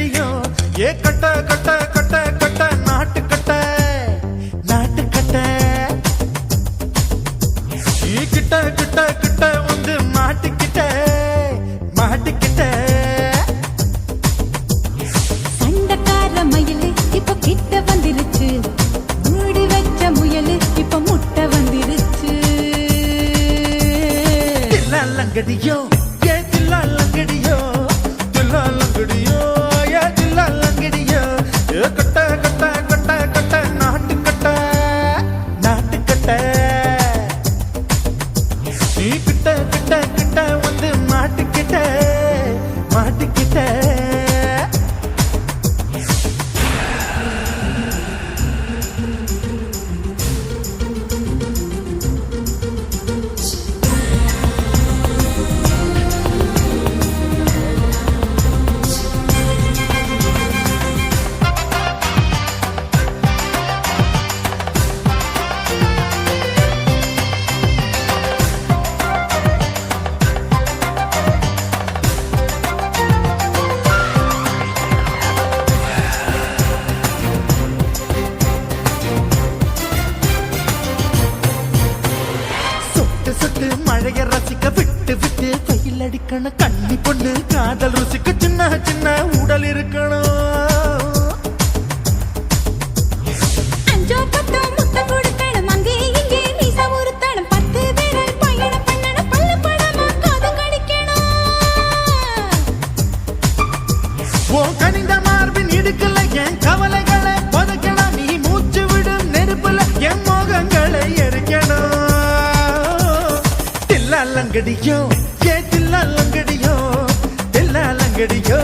செடியும் ஏ கட்ட கட்ட கிட்ட கிட்ட கிட்ட வந்து மாட்டுக்கிட்ட மாட்டுக்கிட்ட. அடிக்கணும் கண்ணி பொண்ணு காதல் ருசிக்கு சின்ன சின்ன உடல் இருக்கணும். கனிந்த மார்பின் இடுக்கல என் கவலைகளை புதைக்கலாம் நீ மூச்சு விடும் நெருப்புல என் மோகங்களை தெல்லாலங்கடியோ தெல்லாலங்கடியோ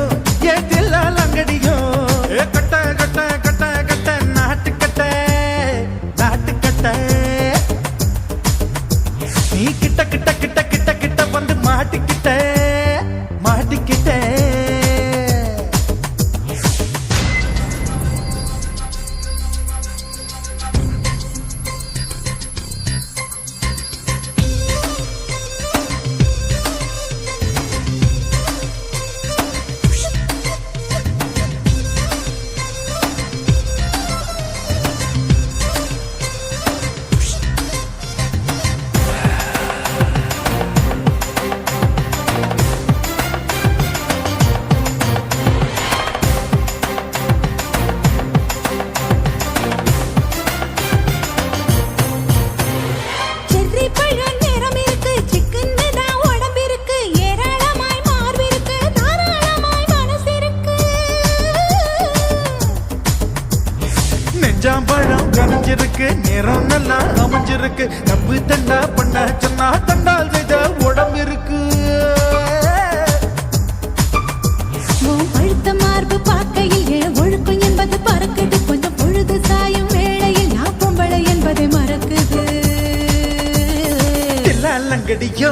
அங்கடியோ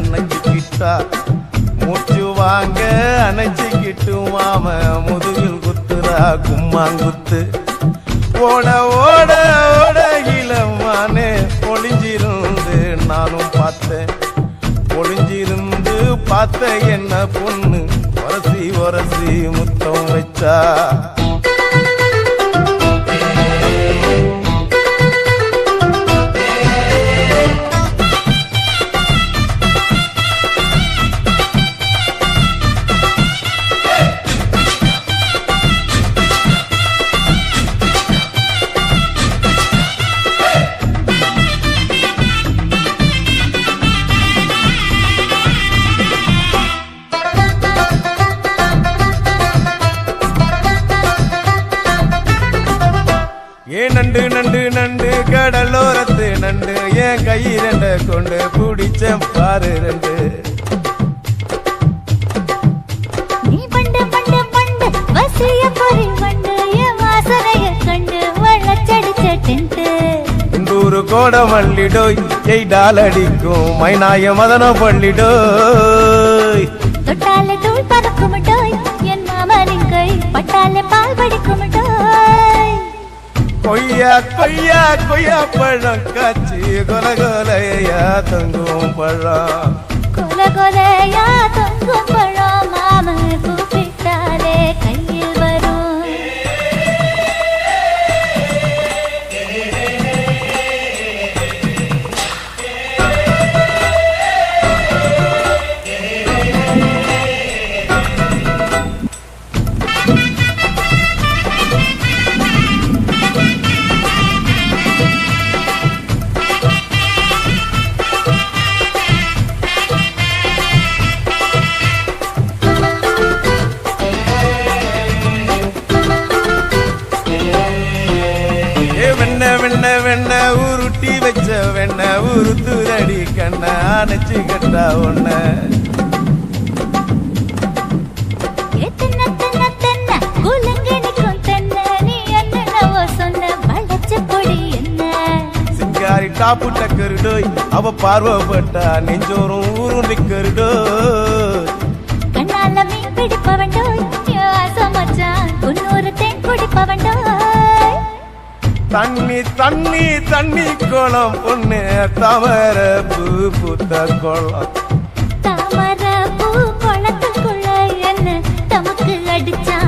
அணைச்சிக்கிட்டா மூச்சு வாங்க அணைச்சிக்கிட்டு மாம முதுகில் குத்துறா கும்மாங்குத்து. ஓட ஓட ஓட இளமானே ஒளிஞ்சிருந்து நானும் பார்த்தேன். ஒளிஞ்சிருந்து பார்த்த என்ன பொண்ணு? உரசி உரசி முத்தம் வச்சா. கை ரெண்ட கொண்டு பிடிச்ச பாரு ரெண்டு குண்டூரு கோட மல்லிடோய் எய்டால் அடிக்கும் மைனாய மதன பள்ளிடோய். தொட்டாலே தூள் பறக்குமட்டோய் என் மாமனின் கை பட்டாலே பால் படிக்குமட்டோய் கொய்யா கொய்யா கொய்யா பழம் காய்ச்சி கொல கொலையா தங்கும் பழம். கொல கொலையா தொங்கும் பழம் மாமன் பொடி என்ன? சிங்காரி டாப்பு டக்கருடோய் அவ பார்வப்பட்டா நெஞ்சோறும் ஊருண்டி கருடோய் தண்ணி தண்ணி தண்ணி குளம். பொண்ணு தவற பூ புத்த குளம். தாமர பூ குளத்துக்குள்ள என்ன? தமக்கு அடிச்சா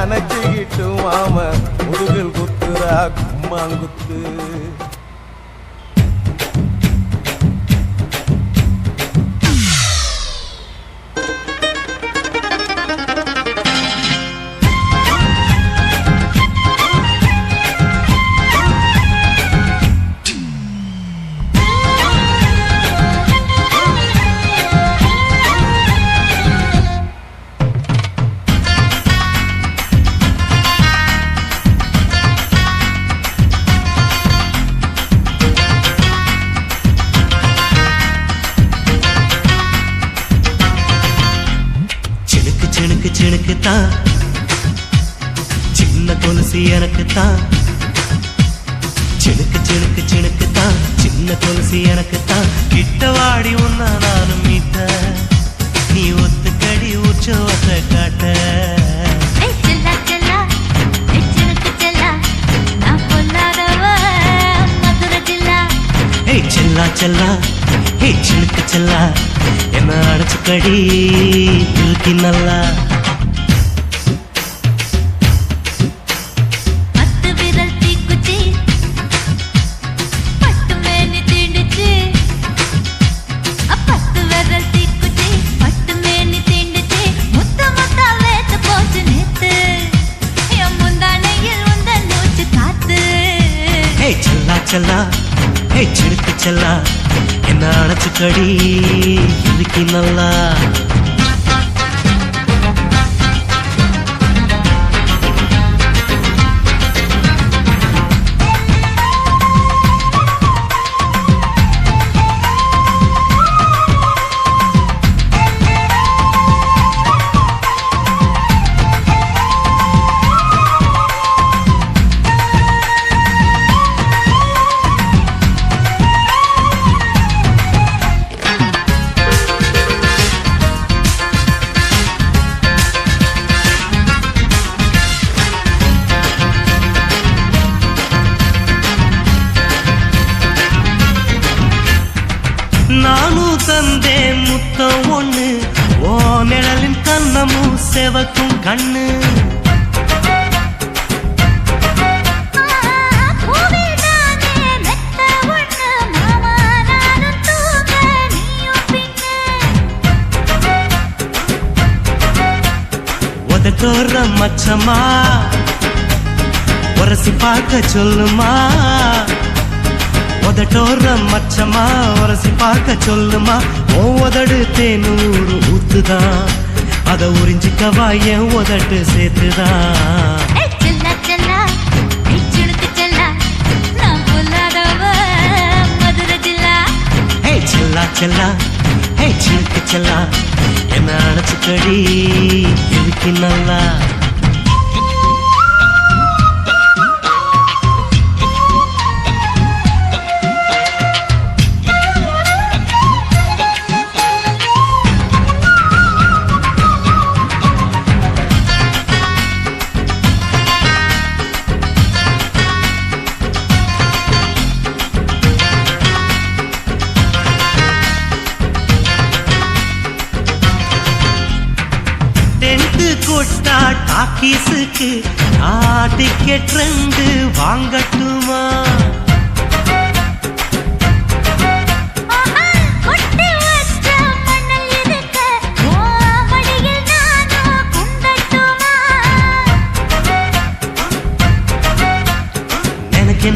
அணைச்சிக்கிட்டு மாம முதுகில் குத்துறா கும்மாங்குத்து சிணுக்கு தான் கொலுசு எனக்கு தான் சிணுக்கு சிணுக்கு சிணுக்கு தான் சின்ன கொலுசு எனக்கு தான் கிட்ட வாடி உன்னா நானும் மீட்ட நீ ஒத்துக்கடி உற்சவத்தை காட்ட செல்லா செல்லா. ஏய் சினுக்கு செல்லா. நான் பொல்லாதவ. மதுரை ஜில்லா அடைச்சுக்கடி இதுக்கு நல்லா உதட்டோர மச்சமா உரசி பார்க்க சொல்லுமா? உதட்டோர மச்சமா உரசி பார்க்க சொல்லுமா? ஓ உதடு தேனூறு ஊத்துதான். அத உறிஞ்சிக்கவா என் உதட்டு சேர்த்துதான். செல்லா செல்லா. ஹே சிலுக்கு செல்லா. என்ன அணைச்சுக்கடி எதுக்கு நல்லா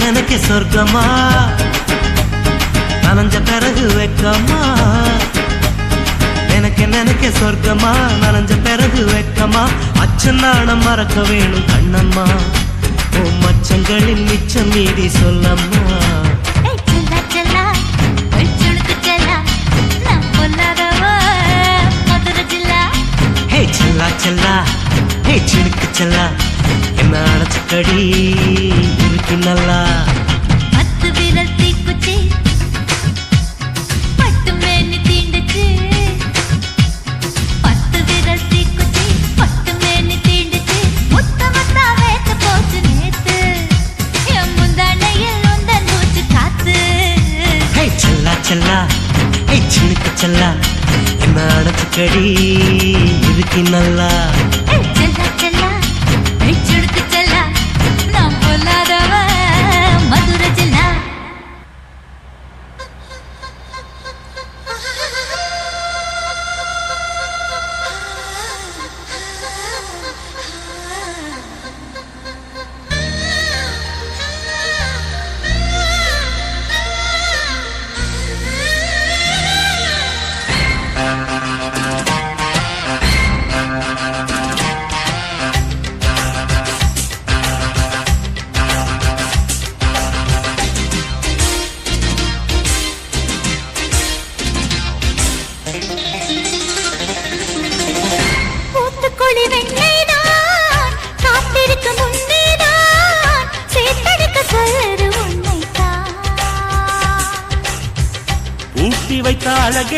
நினைக்க சொர்க்கமா? நனைஞ்ச பிறகு வெக்கமா? நினைக்க நினைக்க சொர்க்கமா? நனைஞ்ச பிறகு வெக்கமா? அச்சநாடம் மறக்க வேணும் கண்ணம்மா. ஓ மச்சங்களின் மிச்சம் மீதி சொல்லம்மா. ஹே செல்லா செல்லா. ஹே சினுக்கு செல்லா. என்ன அடைச்சுக்கடி இருக்கு நல்லா. பத்து விரல் தீக்குச்சி. பட்டு மேனி தீண்டுச்சு. பத்து விரல் தீக்குச்சி. பட்டு மேனி தீண்டுச்சு. முத்த முத்தா வேத்து போச்சு நேத்து. என் முந்தானையில் உந்தன் மூச்சு காத்து. ஹே செல்லா செல்லா. ஹே சினுக்கு செல்லா. என்ன அடைச்சுக்கடி இருக்கு நல்லா.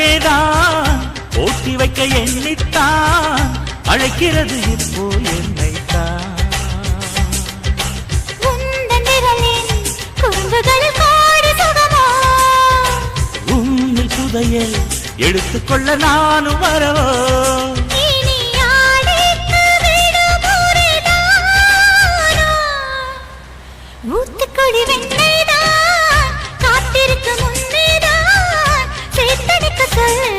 அழகேதான் ஓட்டி வைக்க எண்ணித்தான் அழைக்கிறது இப்போ என்னைத்தான். உன்னில் புதையல் எடுத்துக்கொள்ள நானும் வரவோ? ஊத்துக்குழி வெண்ணெய்தான் சேத்தடிக்க